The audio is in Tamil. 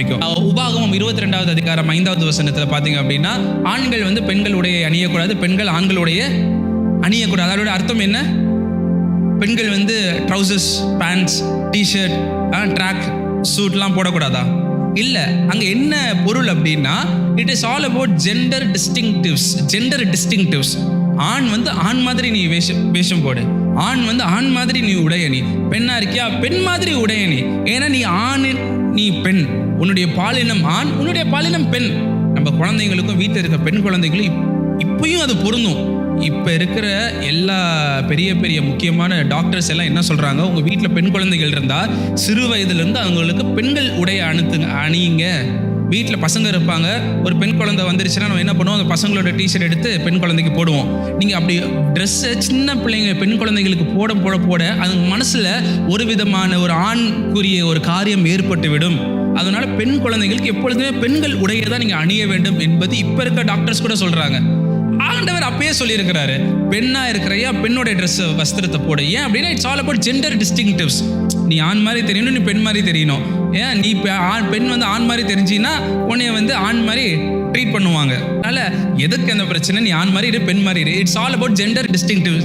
உபாகமம் இருபத்தி ரெண்டாவது அதிகாரம் ஐந்தாவது வசனத்தில் பார்த்தீங்க அப்படின்னா ஆண்கள் வந்து பெண்களுடைய அணியக்கூடாது பெண்கள் ஆண்களுடைய அணியக்கூடாது. அதோட அர்த்தம் என்ன? பெண்கள் வந்து trousers pants T shirt track சூட்லாம் போடக்கூடாதா? இல்லை அங்கே என்ன பொருள் அப்படின்னா it is all about gender distinctives gender distinctives ஆண் வந்து ஆண் மாதிரி நீ வேஷம் வேஷம் போடு. ஆண் வந்து ஆண் மாதிரி நீ உடையணி நீ பெண்ணா இருக்கியா? பெண் மாதிரி உடையணி ஏன்னா நீ ஆண் நீ பெண் உன்னுடைய பாலினம் ஆண் உன்னுடைய பாலினம் பெண். நம்ம குழந்தைங்களுக்கும் வீட்டில் இருக்க பெண் குழந்தைகளும் இப்- இப்பயும் அது பொருந்தும். இப்போ இருக்கிற எல்லா பெரிய பெரிய முக்கியமான டாக்டர்ஸ் எல்லாம் என்ன சொல்கிறாங்க உங்கள் வீட்டில் பெண் குழந்தைகள் இருந்தால் சிறு வயதுலேருந்து அவங்களுக்கு பெண்கள் உடைய அணுத்துங்க அணியுங்க. வீட்டில் பசங்க இருப்பாங்க. ஒரு பெண் குழந்தை வந்துருச்சுன்னா நம்ம என்ன பண்ணுவோம்? அந்த பசங்களோட டிஷர்ட் எடுத்து பெண் குழந்தைக்கு போடுவோம். நீங்கள் அப்படி ட்ரெஸ்ஸை சின்ன பிள்ளைங்க பெண் குழந்தைகளுக்கு போட போட போட அது மனசில் ஒரு விதமான ஒரு ஆண்குரிய ஒரு காரியம் ஏற்பட்டு விடும் பெண் குழந்தைகளுக்கு எப்பொழுதுமே பெண்கள் உடையை தான் நீங்கள் அணிய வேண்டும் என்பது இப்போ இருக்க டாக்டர்ஸ் கூட சொல்கிறாங்க ஆண்டவர் அப்பயே சொல்லியிருக்கிறாரு. பெண்ணா இருக்கிறையா? பெண்ணோட ட்ரெஸ் வஸ்திரத்தை போட. ஏன் அப்படின்னா it's all about gender distinctives நீ ஆண் மாதிரி தெரியணும் நீ பெண் மாதிரி தெரியணும். ஏன்? நீ ஆண் பெண் வந்து ஆண் மாதிரி தெரிஞ்சின்னா உன்னைய வந்து ஆண் மாதிரி ட்ரீட் பண்ணுவாங்க. அதனால எதுக்கு அந்த பிரச்சனை? நீ ஆண் மாதிரி இரு பெண் மாதிரி இரு. It's all about gender distinctive